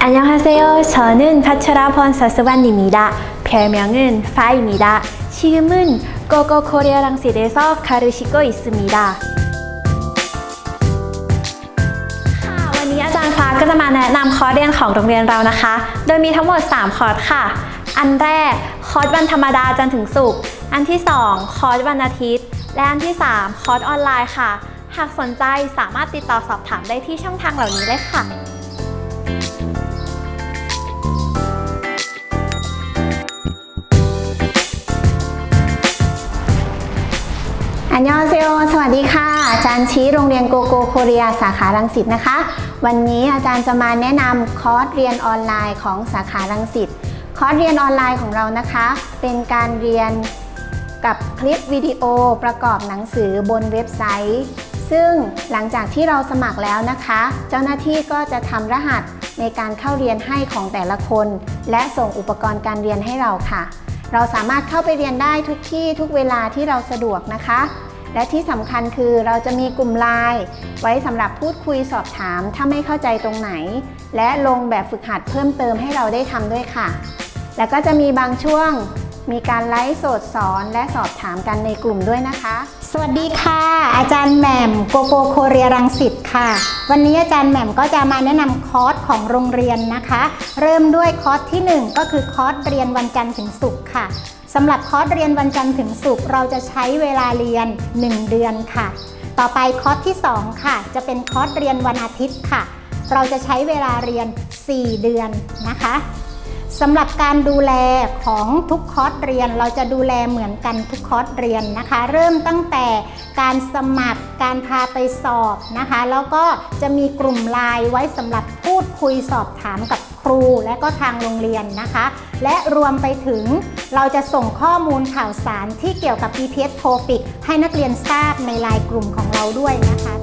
안녕하세요. 저는 파트라폰 서스반입니다. 별명은 파입니다. 지금은 고고 코리아 랑실에서 가르치고 있습니다. ค่ะวันนี้อาจารย์ฟ้าก็จะมาแนะนำคอร์สเรียนของโรงเรียนเรานะคะ โดยมีทั้งหมด 3 คอร์สค่ะ อันแรกคอร์สวันธรรมดาจันทร์ถึงศุกร์ อันที่ 2 คอร์สวันอาทิตย์ และอันที่ 3 คอร์สออนไลน์ค่ะ หากสนใจสามารถติดต่อสอบถามได้ที่ช่องทางเหล่านี้เลยค่ะอันยองเซโอสวัสดีค่ะ อาจารย์ชี้โรงเรียนโกโกโคเรียสาขารังสิตนะคะ วันนี้อาจารย์จะมาแนะนำคอร์สเรียนออนไลน์ของสาขารังสิต คอร์สเรียนออนไลน์ของเรานะคะ เป็นการเรียนกับคลิปวิดีโอประกอบหนังสือบนเว็บไซต์ ซึ่งหลังจากที่เราสมัครแล้วนะคะ เจ้าหน้าที่ก็จะทำรหัสในการเข้าเรียนให้ของแต่ละคน และส่งอุปกรณ์การเรียนให้เราค่ะ เราสามารถเข้าไปเรียนได้ทุกที่ทุกเวลาที่เราสะดวกนะคะ และที่สำคัญคือเราจะมีกลุ่มไลน์ไว้สำหรับพูดคุยสอบถามถ้าไม่เข้าใจตรงไหน และลงแบบฝึกหัดเพิ่มเติมให้เราได้ทำด้วยค่ะ แล้วก็จะมีบางช่วงมีการไลฟ์สดสอนและสอบถามกันในกลุ่มด้วยนะคะ สวัสดีค่ะ อาจารย์แหม่มโกโกโคเรียรังสิตค่ะ วันนี้อาจารย์แหม่มก็จะมาแนะนำคอร์สของโรงเรียนนะคะ เริ่มด้วยคอร์สที่ 1 ก็คือคอร์สเรียนวันจันทร์ถึงศุกร์ค่ะสำหรับคอร์สเรียนวันจันทร์ถึงศุกร์เราจะใช้เวลาเรียน 1 เดือนค่ะ ต่อไปคอร์สที่ 2 ค่ะ จะเป็นคอร์สเรียนวันอาทิตย์ค่ะ เราจะใช้เวลาเรียน 4 เดือนนะคะ สำหรับการดูแลของทุกคอร์สเรียน เราจะดูแลเหมือนกันทุกคอร์สเรียนนะคะ เริ่มตั้งแต่การสมัครการพาไปสอบนะคะ แล้วก็จะมีกลุ่มไลน์ไว้สำหรับพูดคุยสอบถามกับครูและก็ทางโรงเรียนนะคะ และรวมไปถึงเราจะส่งข้อมูลข่าวสารที่เกี่ยวกับ EPS Topic ให้นักเรียนทราบในไลน์กลุ่มของเราด้วยนะคะ